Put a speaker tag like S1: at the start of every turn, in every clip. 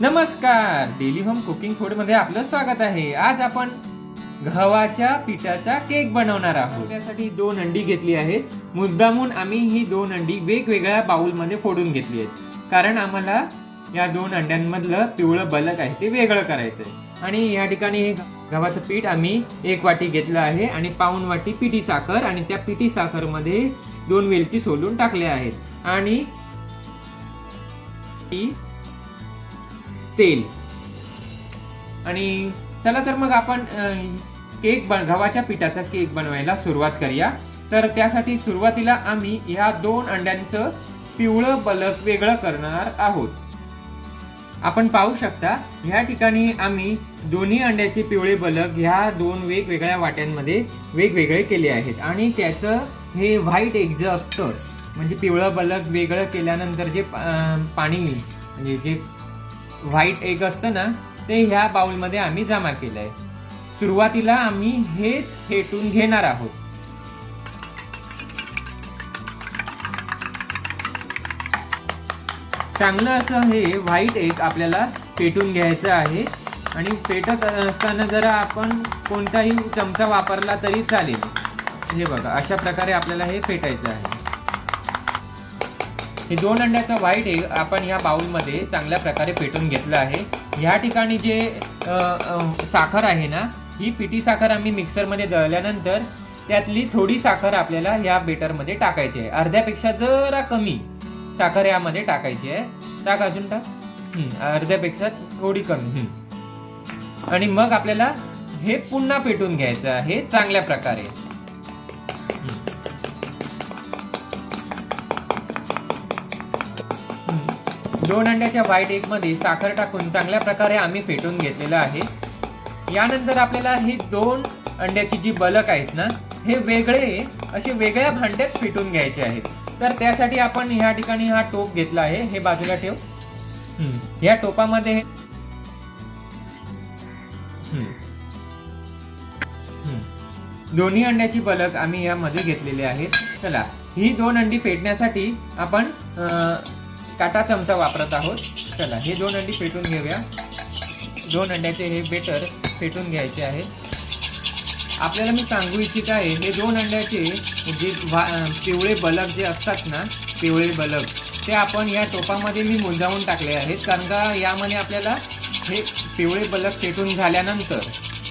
S1: नमस्कार daily home cooking फूडमध्ये आपलं स्वागत आहे. आज आपण गव्हाच्या पिठाचा केक बनवणार आहोत. त्यासाठी दोन अंडी घेतली आहेत. मुद्दामून आम्ही ही दोन अंडी वेगवेगळ्या बाऊलमध्ये फोडून घेतली आहेत. कारण आम्हाला या दोन अंड्यांमधलं पिवळं बलक आहे ते वेगळं करायचं आहे आणि या ठिकाणी हे गव्हाचं पीठ आम्ही एक वाटी घेतलं आहे आणि पाऊन वाटी पिठी साखर आणि त्या पिठी साखरमध्ये दोन वेलची सोलून टाकल्या आहेत. आणि तेल. आणि चला तर मग आपण केक बन गव्हाच्या पिठाचा केक बनवायला सुरुवात करूया. तर त्यासाठी सुरुवातीला आम्ही ह्या दोन अंड्यांचं पिवळं बलक वेगळं करणार आहोत. आपण पाहू शकता ह्या ठिकाणी आम्ही दोन्ही अंड्याचे पिवळे बलक ह्या दोन वेगवेगळ्या वाट्यांमध्ये वेगवेगळे केले आहेत. आणि त्याचं हे व्हाईट एक्झ जे असतं म्हणजे पिवळं बलक वेगळं केल्यानंतर जे पाणी म्हणजे जे व्हाईट एग असतं ना ते ह्या बाउलमध्ये आम्ही जमा केलं आहे सुरुवातीला आम्ही हेच फेटून घेणार आहोत. चांगलं असं हे व्हाईट एग आपल्याला फेटून घ्यायचं आहे. आणि फेटत असताना जरा आपण कोणताही चमचा वापरला तरी चालेल. हे बघा अशा प्रकारे आपल्याला हे फेटायचं आहे. हे दोन अंड्याचा व्हाईट एग आपण या बाउलमध्ये चांगल्या प्रकारे पेटून घेतलं आहे. ह्या ठिकाणी जे साखर आहे ना ही पिठी साखर आम्ही मिक्सरमध्ये दळल्यानंतर त्यातली थोडी साखर आपल्याला ह्या बेटरमध्ये टाकायची आहे. अर्ध्यापेक्षा जरा कमी साखर यामध्ये टाकायची आहे. टाक अजून टाक. अर्ध्यापेक्षा थोडी कमी. आणि मग आपल्याला हे पुन्हा पेटून घ्यायचं आहे चांगल्या प्रकारे. दोन अंड्याच्या व्हाईट एगमध्ये साखर टाकून चांगल्या प्रकारे आम्ही फेटून घेतलेलं आहे. यानंतर आपल्याला हे दोन अंड्याची जी बलक आहेत ना हे वेगळे असे वेगळ्या भांड्यात फेटून घ्यायचे आहेत. तर त्यासाठी आपण ह्या ठिकाणी हा टोप घेतला आहे. हे बाजूला ठेव. या टोपामध्ये. दोन्ही अंड्याची बलक आम्ही यामध्ये घेतलेली आहे. चला ही दोन अंडी फेटण्यासाठी आपण काटा चमचा वापरत आहोत. चला हे दोन अंडी फेटून घेऊया. दोन अंड्याचे हे बेटर फेटून घ्यायचे आहे. आपल्याला मी सांगू इच्छित आहे हे दोन अंड्याचे जे वा- पिवळे बलक जे असतात ना पिवळे बलक ते आपण या टोपामध्ये मी मुंजावून टाकले आहेत. कारण का यामध्ये आपल्याला हे पिवळे बलक फेटून झाल्यानंतर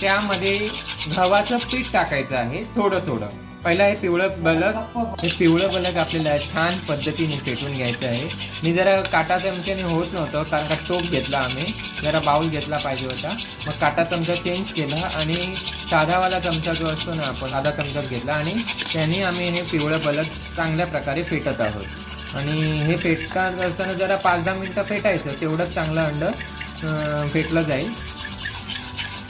S1: त्यामध्ये गव्हाचं पीठ टाकायचं आहे थोडं थोडं पहिला हे पिवळं बलक हे पिवळं बलक आपल्याला छान पद्धतीने फेटून घ्यायचं आहे. मी जरा काटा चमच्याने होत नव्हतं कारण का टोप घेतला आम्ही. जरा बाऊल घेतला पाहिजे होता. मग काटा चमचा चेंज केला आणि साधावाला चमचा जो असतो ना आपण साधा चमचाच घेतला आणि त्याने आम्ही हे पिवळं बलक चांगल्या प्रकारे फेटत आहोत. आणि हे फेटता असताना जरा पाच दहा मिनटं फेटायचं तेवढंच चांगलं अंड फेटलं जाईल.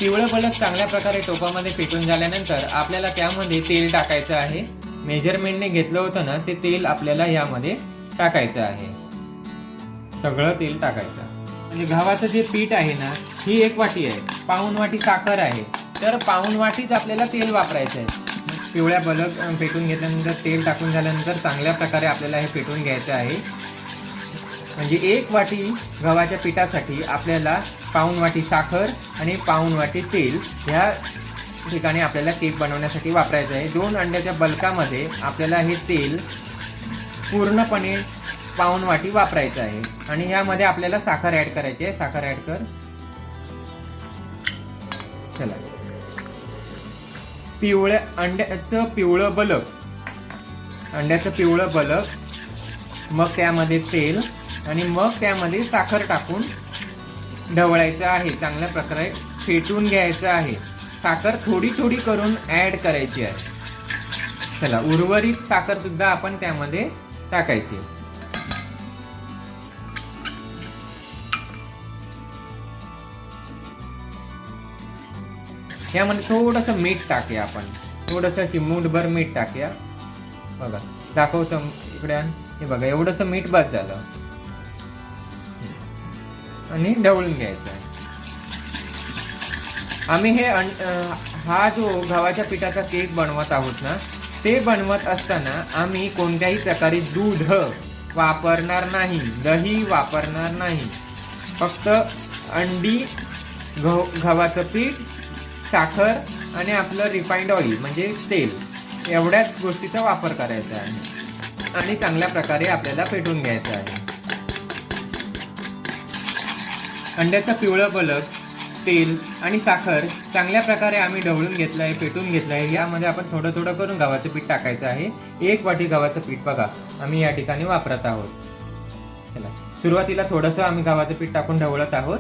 S1: पिवळं बलक चांगल्या प्रकारे टोपामध्ये फेटून झाल्यानंतर आपल्याला त्यामध्ये तेल टाकायचं आहे. मेजरमेंटने घेतलं होतं ना ते तेल आपल्याला यामध्ये टाकायचं आहे. सगळं तेल टाकायचं. म्हणजे गव्हाचं जे पीठ आहे ना ही एक वाटी आहे. पाऊन वाटी साखर आहे. तर पाऊन वाटीच आपल्याला तेल वापरायचं आहे. पिवळ्या बलक पेटून फेटून घेतल्यानंतर तेल टाकून झाल्यानंतर चांगल्या प्रकारे आपल्याला हे फेटून घ्यायचं आहे. म्हणजे एक वाटी गव्हाच्या पिठासाठी आपल्याला पाऊन वाटी साखर आणि पाऊन वाटी तेल ह्या ठिकाणी आपल्याला केक बनवण्यासाठी वापरायचं आहे. दोन अंड्याच्या बल्कामध्ये आपल्याला हे तेल पूर्णपणे पाऊन वाटी वापरायचं आहे. आणि यामध्ये आपल्याला साखर ॲड करायची आहे. साखर ॲड कर. चला. पिवळ्या अंड्याचं पिवळं बलक. अंड्याचं पिवळं बलक. मग त्यामध्ये तेल आणि मग त्यामध्ये साखर टाकून ढवळायचं आहे. चांगल्या प्रकारे फेटून घ्यायचं आहे. साखर थोडी थोडी करून ॲड करायची आहे. चला उर्वरित साखर सुद्धा आपण त्यामध्ये टाकायची यामध्ये थोडंसं मीठ टाकूया आपण. थोडंसं चिमूटभर मीठ टाकूया. बघा दाखवतो इकडे. हे बघा एवढंसं मीठ बस झालं. आणि ढवळून घ्यायचं आहे. आम्ही हे अं- हा जो गव्हाच्या पिठाचा केक बनवत आहोत ना ते बनवत असताना आम्ही कोणत्याही प्रकारे दूध वापरणार नाही दही वापरणार नाही. फक्त अंडी गहू गव्हाचं पीठ साखर आणि आपलं रिफाईंड ऑइल म्हणजे तेल एवढ्याच गोष्टीचा वापर करायचा आहे. आणि चांगल्या प्रकारे आपल्याला पेटून घ्यायचं आहे. अंड्याचं पिवळं बलक तेल आणि साखर चांगल्या प्रकारे आम्ही ढवळून घेतलं आहे पेटून घेतलं आहे यामध्ये आपण थोडं थोडं करून गव्हाचं पीठ टाकायचं आहे. एक वाटी गव्हाचं पीठ बघा आम्ही या ठिकाणी वापरत आहोत. चला सुरुवातीला थोडंसं आम्ही गव्हाचं पीठ टाकून ढवळत आहोत.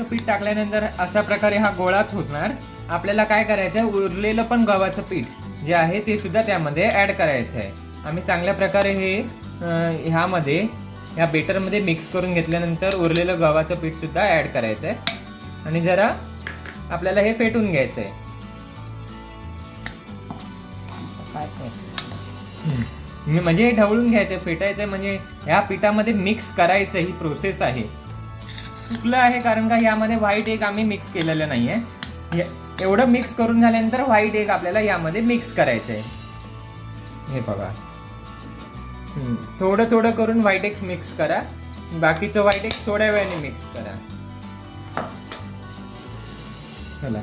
S1: पीठ टाकल्यानंतर अशा प्रकारे हा गोळाच होणार आपल्याला काय करायचं आहे उरलेलं पण गव्हाचं पीठ जे आहे ते सुद्धा त्यामध्ये ऍड करायचं आहे आम्ही चांगल्या प्रकारे हे ह्यामध्ये ह्या बेटरमध्ये मिक्स करून घेतल्यानंतर उरलेलं गव्हाचं पीठ सुद्धा ऍड करायचं आहे आणि जरा आपल्याला हे फेटून घ्यायचं आहे म्हणजे, म्हणजे हे ढवळून घ्यायचं फेटायचं म्हणजे ह्या पिठामध्ये मिक्स करायचं ही प्रोसेस आहे. चुकलं आहे कारण का यामध्ये व्हाईट एग आम्ही मिक्स केलेलं नाही आहे एवढं मिक्स करून झाल्यानंतर व्हाईट एग आपल्याला यामध्ये मिक्स करायचं आहे हे बघा. थोडं थोडं करून व्हाईट एक्स मिक्स करा. बाकीचं व्हाईट एक्स थोड्या वेळाने मिक्स करा. चला.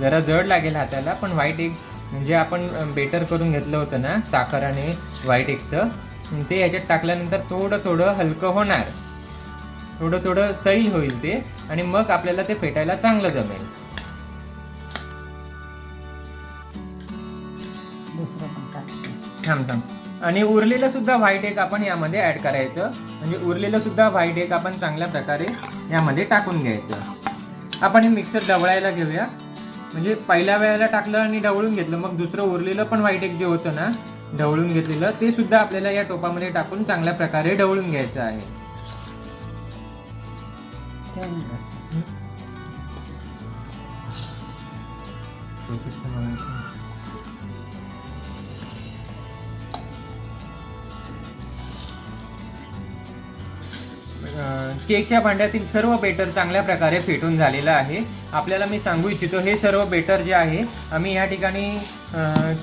S1: जरा जड लागेल हाताला पण व्हाईट एग म्हणजे आपण बेटर करून घेतलं होतं ना साखर आणि व्हाईट एगचं ते याच्यात टाकल्यानंतर थोडं थोडं हलकं होणार. थोडं थोडं सैल होईल ते आणि मग आपल्याला ते फेटायला चांगलं जमेल. थांब थांब आणि उरलेलं सुद्धा व्हाईट एग आपण यामध्ये ऍड करायचं. म्हणजे उरलेलं सुद्धा व्हाईट एग आपण चांगल्या प्रकारे यामध्ये टाकून घ्यायचं. आपण हे मिक्सर ढवळायला घेऊया. म्हणजे पहिल्या वेळेला टाकलं आणि ढवळून घेतलं मग दुसरं उरलेलं पण व्हाईट एग जे होतं ना ढवळून घेतलेलं ते सुद्धा आपल्याला या टोपामध्ये टाकून चांगल्या प्रकारे ढवळून घ्यायचं आहे.
S2: द्या.
S1: केकच्या भांड्यातील सर्व बेटर चांगल्या प्रकारे फेटून झालेलं आहे. आपल्याला मी सांगू इच्छितो हे सर्व बेटर जे आहे आम्ही या ठिकाणी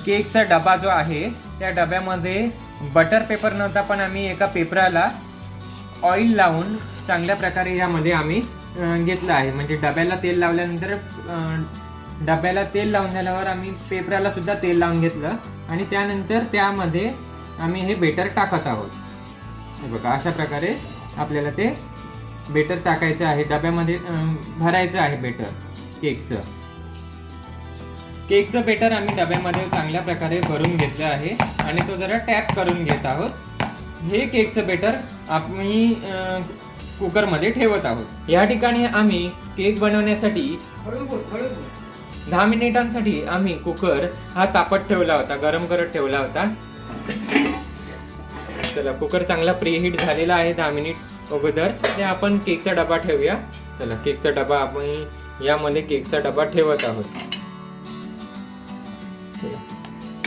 S1: केकचा डबा जो आहे त्या डब्यामध्ये बटर पेपर नव्हता पण आम्ही एका पेपराला ऑइल लावून चांगल्या प्रकारे यामध्ये आम्ही घेतलं आहे. म्हणजे डब्याला तेल लावल्यानंतर डब्याला तेल लावून झाल्यावर आम्ही पेपराला सुद्धा तेल लावून घेतलं आणि त्यानंतर त्यामध्ये आम्ही हे बेटर टाकत आहोत. बघा अशा प्रकारे आपल्याला ते बेटर टाकायचं आहे. डब्यामध्ये भरायचं आहे बेटर केकचं. केकचं बेटर आम्ही डब्यामध्ये चांगल्या प्रकारे भरून घेतलं आहे आणि तो जरा टॅप करून घेत आहोत. हे केकचं बेटर आम्ही कुकरमध्ये ठेवत आहोत. या ठिकाणी आम्ही केक बनवण्यासाठी दहा मिनिटांसाठी आम्ही कुकर हा तापत ठेवला होता गरम करत ठेवला होता. चला कुकर चांगला प्रीहीट झालेला आहे दहा मिनिट अगोदर. ते आपण केकचा डबा ठेवूया. चला केकचा डबा आपण यामध्ये केकचा डबा ठेवत आहोत.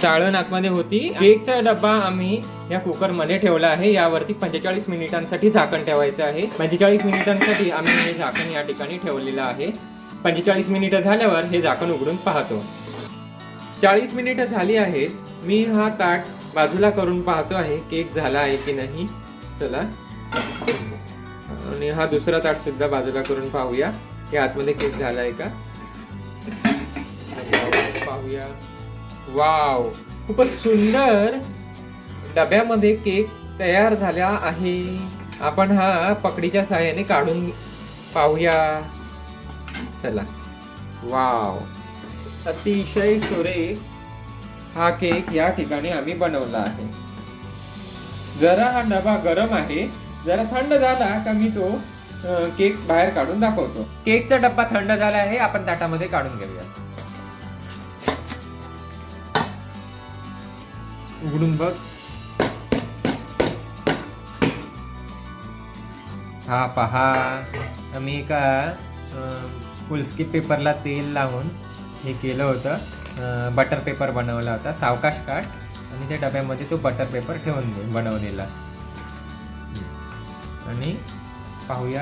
S1: चाळण आतमध्ये होती. केकचा डबा आम्ही या कुकरमध्ये ठेवला आहे. यावरती पंचेचाळीस मिनिटांसाठी झाकण ठेवायचं आहे. पंचेचाळीस मिनिटांसाठी आम्ही हे झाकण या ठिकाणी ठेवलेलं आहे. पंचेचाळीस मिनिटं झाल्यावर हे झाकण उघडून पाहतो. चाळीस मिनिटं झाली आहेत. मी हा ताट बाजूला करून पाहतो आहे केक झाला आहे की नाही. चला. आणि हा दुसरा ताट सुद्धा बाजूला करून पाहूया. की आतमध्ये केक झाला आहे का? पाहूया. वाव खूपच सुंदर डब्यामध्ये केक तयार झाला आहे. आपण हा पकडीच्या सहाय्याने काढून पाहूया. चला. वाव. अतिशय सुरेख हा केक या ठिकाणी आम्ही बनवला आहे. जरा हा डबा गरम आहे जरा थंड झाला का मी तो केक बाहेर काढून दाखवतो. केकचा डब्बा थंड झाला आहे आपण ताटामध्ये काढून घेऊया. उघडून बघ. हा पहा आम्ही एका फुलस्किप पेपरला तेल लावून हे केलं होतं. बटर पेपर बनवला होता सावकाश काठ आणि त्या डब्यामध्ये तो बटर पेपर ठेवून बनवलेला. आणि पाहूया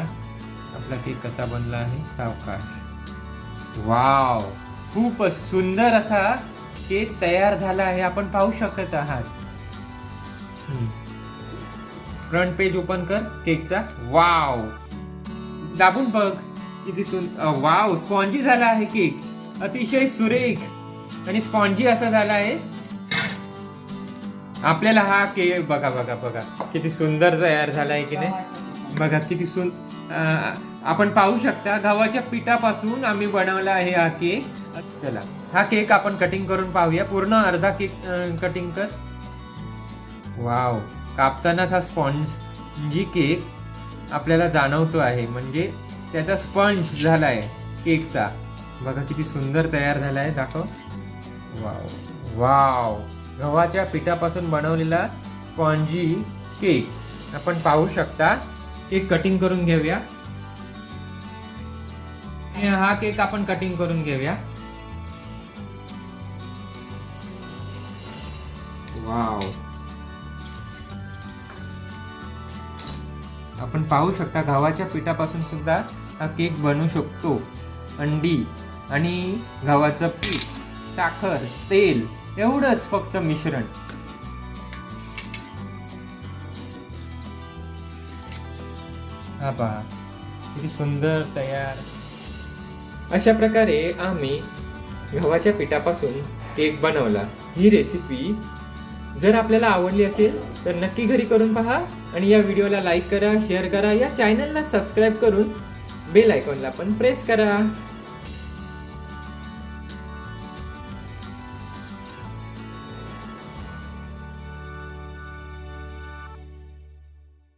S1: आपला केक कसा बनला आहे सावकाश. वाव खूप सुंदर असा केक तयार झाला आहे आपण पाहू शकत आहात. फ्रंट पेज ओपन कर केकचा वाव दाबून बघ किती सुंदर वाव स्पॉन्जी झाला आहे केक अतिशय सुरेख. आणि स्पॉन्जी असा झाला आहे. आपल्याला हा केक बघा बघा बघा. किती सुंदर तयार झाला आहे की नाही? बघा किती सुन आपण पाहू शकता गव्हाच्या पिठापासून आम्ही बनवला आहे हा केक. चला हा केक आपण कटिंग करून पाहूया. पूर्ण अर्धा केक कटिंग कर. वाव कापतानाच हा स्पॉन्ज जी केक आपल्याला जाणवतो आहे. म्हणजे त्याचा स्पंज झाला आहे केकचा. बघा किती सुंदर तयार झाला आहे. दाखव. वाव. वाव गव्हाच्या पिठापासून बनवलेला स्पॉन्जी केक. आपण पाहू शकता. केक कटिंग करून घेऊया. हा केक आपण कटिंग करून घेऊया. वाव. आपण पाहू शकता गव्हाच्या पिठापासून सुद्धा हा केक बनवू शकतो. अंडी आणि गव्हाचं पीठ. साखर तेल एवढंच फक्त मिश्रण. हा पहा किती सुंदर तयार. अशा प्रकारे आम्ही गव्हाच्या पिठापासून केक बनवला. ही रेसिपी जर आपल्याला आवडली असेल तर नक्की घरी करून पहा आणि या व्हिडिओला लाईक करा शेअर करा. या चॅनलला सबस्क्राईब करून बेल आयकॉनला पण प्रेस करा.